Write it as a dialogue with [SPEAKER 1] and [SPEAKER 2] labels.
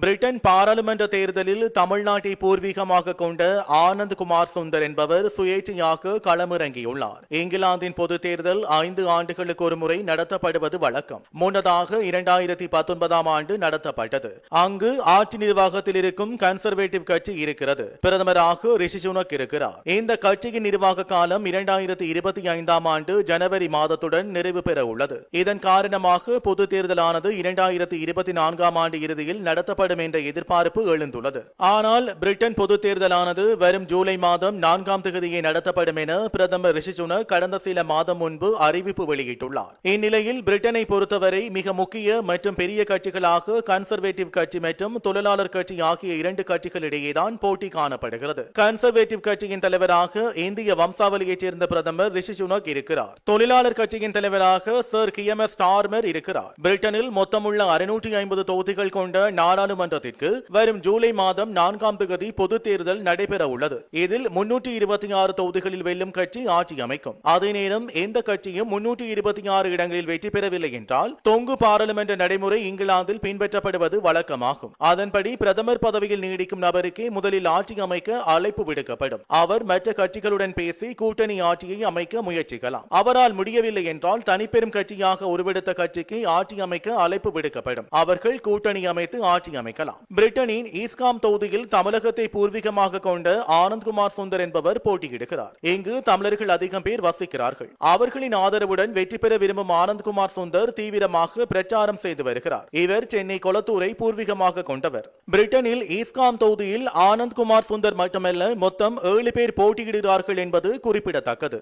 [SPEAKER 1] Britain பாராளுமன்ற தேர்தலில் தமிழ்நாட்டை பூர்வீகமாக கொண்ட ஆனந்த் குமார் சுந்தர் என்பவர் சுயேட்சையாக களமிறங்கியுள்ளார். இங்கிலாந்தின் பொது தேர்தல் ஐந்து ஆண்டுகளுக்கு ஒரு முறை நடத்தப்படுவது வழக்கம். முன்னதாக இரண்டாயிரத்தி பத்தொன்பதாம் ஆண்டு நடத்தப்பட்டது. அங்கு ஆட்சி நிர்வாகத்தில் இருக்கும் கன்சர்வேட்டிவ் கட்சி இருக்கிறது. பிரதமராக ரிஷி சுனக் இருக்கிறார். இந்த கட்சியின் நிர்வாக காலம் இரண்டாயிரத்தி இருபத்தி ஐந்தாம் ஆண்டு ஜனவரி மாதத்துடன் நிறைவு பெற உள்ளது. இதன் காரணமாக பொது தேர்தலானது இரண்டாயிரத்தி இருபத்தி நான்காம் ஆண்டு இறுதியில் நடத்தப்படும் என்ற எதிர்பார்ப்பு எழுந்துள்ளது. ஆனால் பிரிட்டன் பொது தேர்தலானது வரும் ஜூலை மாதம் நான்காம் தேதியை நடத்தப்படும் என பிரதமர் ரிஷி சுனக் கடந்த சில மாதம் முன்பு அறிவிப்பு வெளியிட்டுள்ளார். இந்நிலையில் பிரிட்டனை பொறுத்தவரை மிக முக்கிய மற்றும் பெரிய கட்சிகளாக கன்சர்வேட்டிவ் கட்சி மற்றும் தொழிலாளர் கட்சி ஆகிய இரண்டு கட்சிகளிடையேதான் போட்டி காணப்படுகிறது. கன்சர்வேட்டிவ் கட்சியின் தலைவராக இந்திய வம்சாவளியைச் சேர்ந்த பிரதமர் ரிஷி சுனக் இருக்கிறார். தொழிலாளர் கட்சியின் தலைவராக சர் கிஎம்எஸ் ஸ்டார்மர் இருக்கிறார். பிரிட்டனில் மொத்தமுள்ள அறுநூற்றி ஐம்பது தொகுதிகள் கொண்ட நாடாளுமன்ற நாடாளுமன்றத்திற்கு வரும் ஜூலை மாதம் நான்காம் தேதி பொது தேர்தல் நடைபெற உள்ளது. இதில் முன்னூற்றி இருபத்தி ஆறு தொகுதிகளில் வெல்லும் கட்சி ஆட்சி அமைக்கும். அதே நேரம் எந்த கட்சியும் முன்னூற்றி இருபத்தி ஆறு இடங்களில் வெற்றி பெறவில்லை என்றால் தொங்கு பாராளுமன்ற நடைமுறை இங்கிலாந்தில் பின்பற்றப்படுவது வழக்கமாகும். அதன்படி பிரதமர் பதவியில் நீடிக்கும் நபருக்கே முதலில் ஆட்சி அமைக்க அழைப்பு விடுக்கப்படும். அவர் மற்ற கட்சிகளுடன் பேசி கூட்டணி ஆட்சியை அமைக்க முயற்சிக்கலாம். அவரால் முடியவில்லை என்றால் தனிப்பெரும் கட்சியாக உருவெடுத்த கட்சிக்கு ஆட்சி அமைக்க அழைப்பு விடுக்கப்படும். அவர்கள் கூட்டணி அமைத்து ஆட்சி அமைக்க அமைக்கலாம் பிரிட்டனின் ஈஸ்காம் தொகுதியில் தமிழகத்தை பூர்வீகமாக கொண்ட ஆனந்த்குமார் சுந்தர் என்பவர் போட்டியிடுகிறார். இங்கு தமிழர்கள் அதிகம் பேர் வசிக்கிறார்கள். அவர்களின் ஆதரவுடன் வெற்றி பெற விரும்பும் ஆனந்த்குமார் சுந்தர் தீவிரமாக பிரச்சாரம் செய்து வருகிறார். இவர் சென்னை கொளத்தூரை பூர்வீகமாக கொண்டவர். பிரிட்டனில் ஈஸ்காம் தொகுதியில் ஆனந்த்குமார் சுந்தர் மட்டுமல்ல மொத்தம் ஏழு பேர் போட்டியிடுகிறார்கள் என்பது குறிப்பிடத்தக்கது.